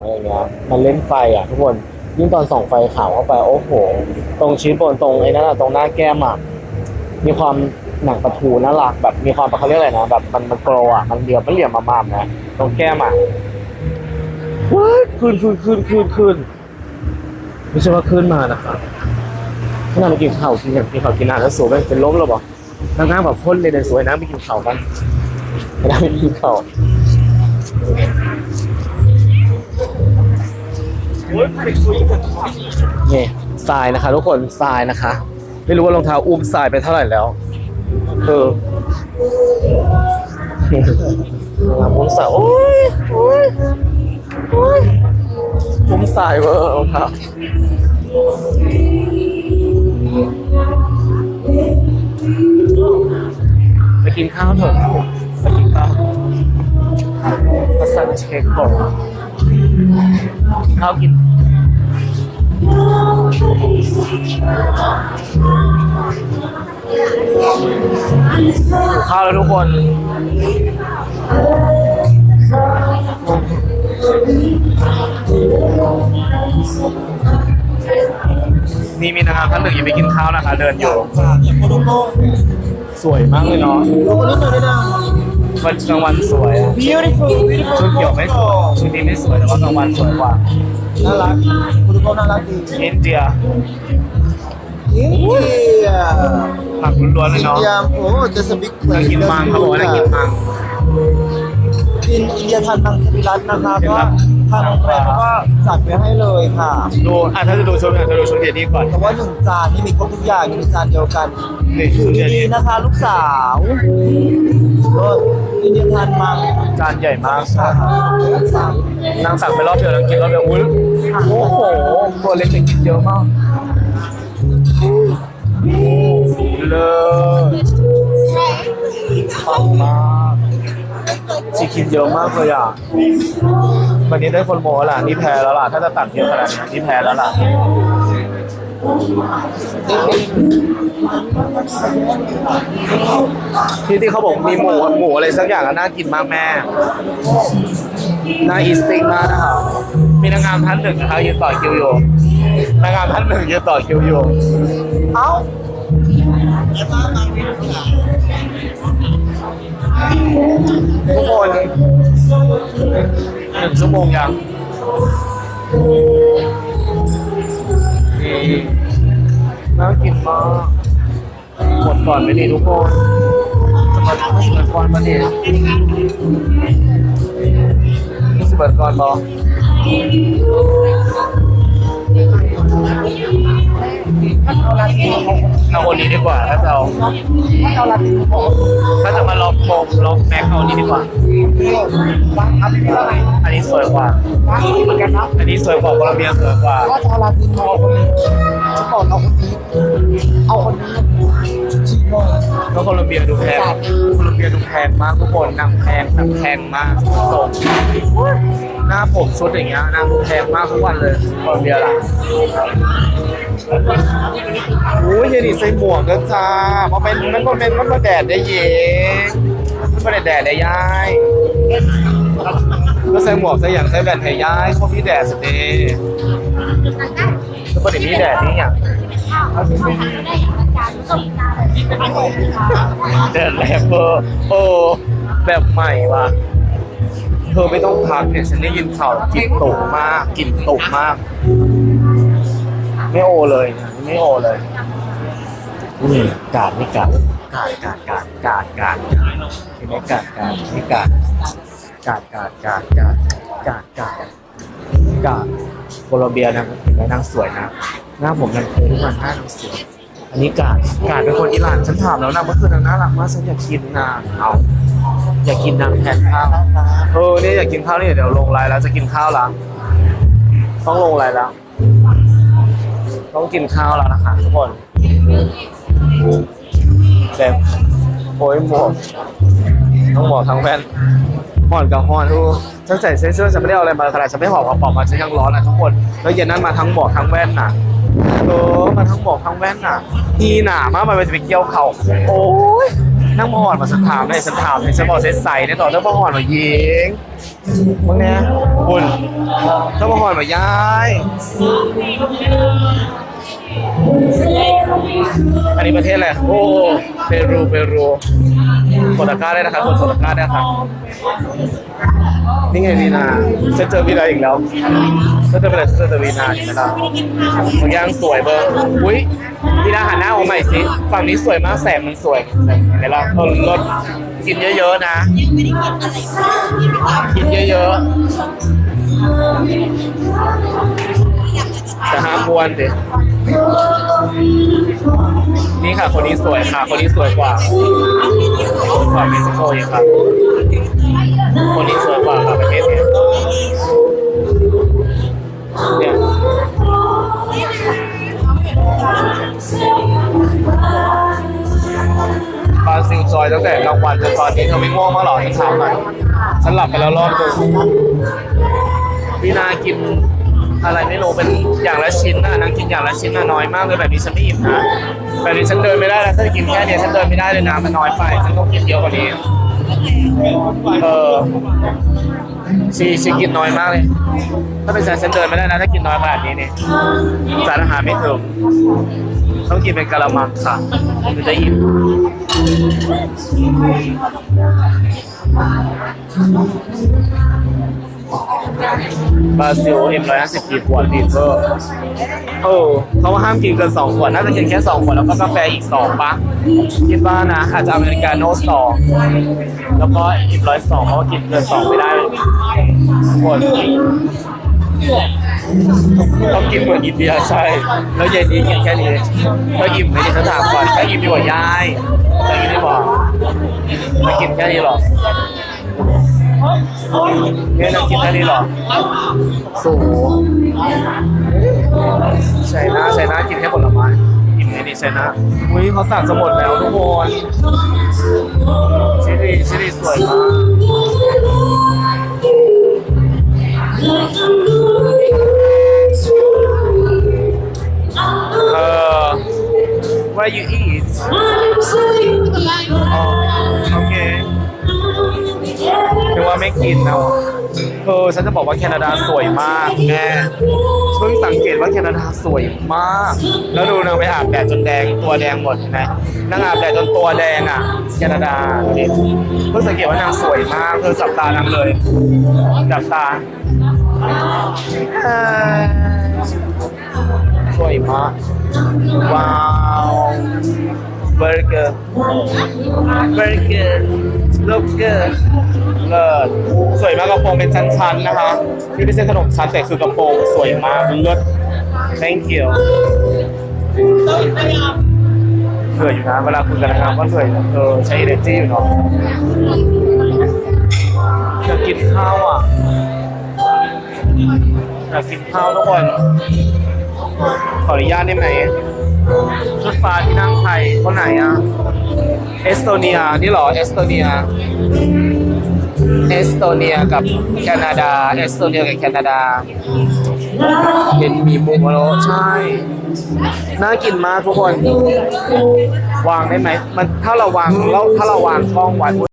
อะไรเงี้ยมันเล่นไฟอะทุกคนยิ่งตอนส่องไฟขาวเข้าไปโอ้โห ตรงชิ้นบนตรงไอ้นั่นอะตรงหน้าแก้มอะมีความหนังประทูน่ารักแบบมีความแบบเขาเรียกอะไรนะแบบมันมันโกลอะมันเหลี่ยมมันเหลี่ยมมามๆนะตรงแก้มอะว้ายขึ้นขึ้นขึ้นขึ้นขึ้นไม่ใช่ว่าขึ้นมานะครับขณะมากินข้าวกินอย่างกินข้าวกินอาหารแล้วสวยเป็นเป็นล้มแล้วบอกนางงแบบพ่นเลยเดินสวยนะไปกินข้าวกันนั่งไปกินข้าว นี่ทรายนะคะ ทุกคนทรายนะคะ ไม่รู้ว่ารองเท้าอุ้มทรายไปเท่าไหร่แล้วเออรองเท้าอุ้มทรายโอ้ยโอ้ยโอ้ยอุ้มทรายเวอร์รองเท้าไปกินข้าวเถอะไปกินข้าวภาษาเช็กบอน กข้าวกินข้าวแล้วทุกคนนี่มีนางงามท่านหนึ่งอยังไปกินข้าวนะคะ เดินอยู่ สวยมากเลยเนาะ วันกลางวันสวยอะ beautiful ชุดเขียวไม่สวยชุดนี้ไม่สวยแต่ว่ากลางวันสวยกว่า น่ารักโปรโตโคน่ารักดีอินเดียอินเดียผักล้วนๆเลยอินเนาะเดียโอ้ just a big น่า place กินมังเขาบอกว่าน่ากินมัง กินอินเดียทานมังสวิรัตนะคะเห็นก็ปะทางโรงแรมเขาก็จัดไว้ให้เลยค่ะ ดูอะถ้าจะดูชุดอะจะดูชุดเดียนี้ก่อน แต่ว่าหนึ่งจานนี่มีครบทุกอย่างอยู่ในจานเดียวกันนี่ชุดเดียดีนี้ๆนะคะ ลูกสาว ก็อินเดียทานมังจานใหญ่มากค่ะนางสั่งไปรอบเดียวแล้วกินรอบเดียวอุ้ยโอ้โหตัวเล็กจะกินเยอะมากเลิศปังมากจีกินเยอะมากเลยอะวันนี้ได้คนโมล่ะนี่แพ้แล้วล่ะ ถ้าจะตักเยอะขนาดนี้นี่แพ้แล้วล่ะ ที่ที่เขาบอกมีหมูหมูอะไรสักอย่างอะน่ากินมากแม่ น่าอินสติ้งมากนะครับมีนางงามท่านหนึ่งนะครับยืนต่อคิวอยู่นางงามท่านหนึ่งยืนต่อคิวอยู่เอ้าทุกคนหนึ่งชั่วโมงยัง น่ากินมากหมดก่อนไปนี่ทุกคนจะมาทำให้สมรกรมาเนี่ยสมรกรบอก เอ็ดก่อนเอาคนนี้ดีกว่าถ้าจะเอาถ้าจะมาลองโปมลองแม็กเอานี้ดีกว่าอันนี้สวยกว่าอันนี้สวยกว่าโคลอมเบียสวยกว่าว่าจะเอาลาตินเอาคนนี้จะบอกเอาคนนี้เอาคนนี้จีโน่แล้วโคลอมเบียดูแพงโคลอมเบียดูแพงมากทุกคนนางแพงนางแพงมากตรงหน้าผมชุดอย่างเงี้ยนางแพงมากทุกวันเลยโคลอมเบียล่ะโอ้ยเยนี่ใส่หมวกนะจ้ามาเป็นมันก็เป็นมันมาแดดได้เย็นมันมาแดดแดดได้ย้ายก็ใส่หมวกใส่อย่างใส่แว่นให้ย้ายเพราะพี่แดดสเตย์แล้วก็เดี๋ยวมีแดดนี่อย่างเดินแรกเบอร์โอ้แบบใหม่ว่ะเธอไม่ต้องพักเนี่ยฉันได้ยินข่าวกลิ่นตุกมากกลิ่นตุกมาก ไม่โอเลยนะไม่โอเลยนี่กาดไม่กาดกาดกาดกาดกาดกาดเห็นไหมกาดกาดนี่กาดกาดกาดกาดกาดกาดกาดกาดโคลอมเบียนะเห็นไหมนางสวยนะหน้าผมนางเคยทุกวันหน้านางสวยอันนี้กาดกาดเป็นคนอิหร่านฉันถามแล้วนะเมื่อคืนนางน่ารักมากฉันอยากกินนางเอาอยากกินนางแทนข้าวเออเนี่ยอยากกินข้าวนี่เดี๋ยวลงไลน์แล้วจะกินข้าวแล้วต้องลงไลน์แล้ว ต้องกินข้าวแล้วนะคะทุกคนเจ็บโอ้ยหมวกทั้งหมวกทั้งแว่นห่อนกับห่อนอู้ฉันใส่เสื้อฉันไม่ได้เอาอะไรมาขนาดฉันไม่หอบกระป๋ามาฉันยังร้อนนะทุกคน แล้วเย็นนั้นมาทั้งหมวกทั้งแว่นน่ะเออมาทั้งหมวกทั้งแว่นน่ะอีหนามากมันจะไปเกี่ยวเข่าโอ้ย นั่งมาหอนมาสักถามเลยสันถามเลยฉันบอกเซ็ตใส่เนี่ยต่อเธอมาหอนมายิงมึงเนี่ยคุณเธอมาหอนมาย้ายอันนี้ประเทศอะไรโอ้เปรูเปรูกดตะกร้าได้นะครับกดตะกร้าได้ครับ นี่ไงวีนาฉันเจอวีนาอีกแล้วฉันเจอไปเลยฉันเจอวีนาอีกแล้วบางอย่างสวยเบอร์อุ้ยวีนาหันหน้าออกมาใหม่สิฝั่งนี้สวยมากแสงมันสวยเห็นไหมล่ะเออรถกินเยอะๆนะ กินเยอะๆแต่ห้ามม้วนสินี่ค่ะ คนนี้สวยค่ะ คนนี้สวยกว่าสวยกว่าเม็กซิโกอีกครับ ตั้งแต่กลางวันจนตอนนี้เธอไม่ง่วงมาหรอฉันถามหน่อยฉันหลับไปแล้วรอบนึงพี่นากินอะไรไม่รู้เป็นอย่างละชิ้นนะนางกินอย่างละชิ้นนะน้อยมากเลยแบบนี้ฉันไม่อิ่มนะแบบนี้ฉันเดินไม่ได้แล้วถ้าจะกินแค่เนี้ยฉันเดินไม่ได้เลยนะมันน้อยไปฉันต้องกินเยอะกว่านี้เออชีชีกินน้อยมากเลย ถ้าเป็นฉันฉันเดินไม่ได้นะถ้ากินน้อยขนาดนี้เนี่ยสารอาหารไม่ถึง ต้องกินเป็นกะละมังค่ะถึงจะอิ่มบราซิลเอ็มร้อยห้าสิบกี่ขวดลิตรเออเขาว่าห้ามกินเกินสองขวด น่าจะกินแค่สองขวด แล้วก็กาแฟอีกสองปะคิดว่านะอาจจะอเมริกาโน่สองแล้วก็อีกร้อยสองเพรากินเกินสองไม่ได้หมด ต้องกินเหมือนอินเดียใช่ แล้วเย็นนี้กินแค่นี้ก็อิ่มไหมเนี่ยฉันถามก่อนถ้าอิ่มดีกว่ายายแต่กินไม่บอกมากินแค่นี้หรอเนี่ยนะกินแค่นี้หรอสูใช่นะใช่นะกินแค่ผลไม้อิ่มเลยดีใช่นะอุ้ยเขาสั่งจะหมดแล้วทุกคนชิลีชิลีสวยมาก where you eat อ๋อโอเคคือว่าไม่กินนะเออฉันจะบอกว่าแคนาดาสวยมากแม่เพิ่งสังเกตว่าแคนาดาสวยมาก แล้วดูนางไปอาบแดดจนแดงตัวแดงหมดเห็นไหมนางอาบแดดจนตัวแดงอะ แคนาดาดูดิเพิ่งสังเกตว่านางสวยมากเธอจับตานางเลยจับตา เอ่อสวยมากว้าวเบอร์เกอร์เบอร์เกอร์ลูกเกอร์เลิศสวยมากกระโปรงเป็นชั้นๆนะคะที่ไม่ใช่ขนมชั้นแต่คือกระโปรงสวยมากเลิศ thank you เหนื่อยอยู่นะเวลาคุยกันนะครับว่าเหนื่อยเออใช้ energy อยู่เนาะอยากกินข้าวอะอยากกินข้าวทุกคน ขออนุญาตได้ไหมชุดฟ้าที่นั่งไทยคนไหนอะ เอสโตเนียนี่หรอ เอสโตเนีย เอสโตเนียกับแคนาดา เอสโตเนียกับแคนาดาเห็นมีมุมแล้วใช่ น่ากินมากทุกคน วางได้ไหม มันถ้าเราวางแล้วถ้าเราวางช่องไว้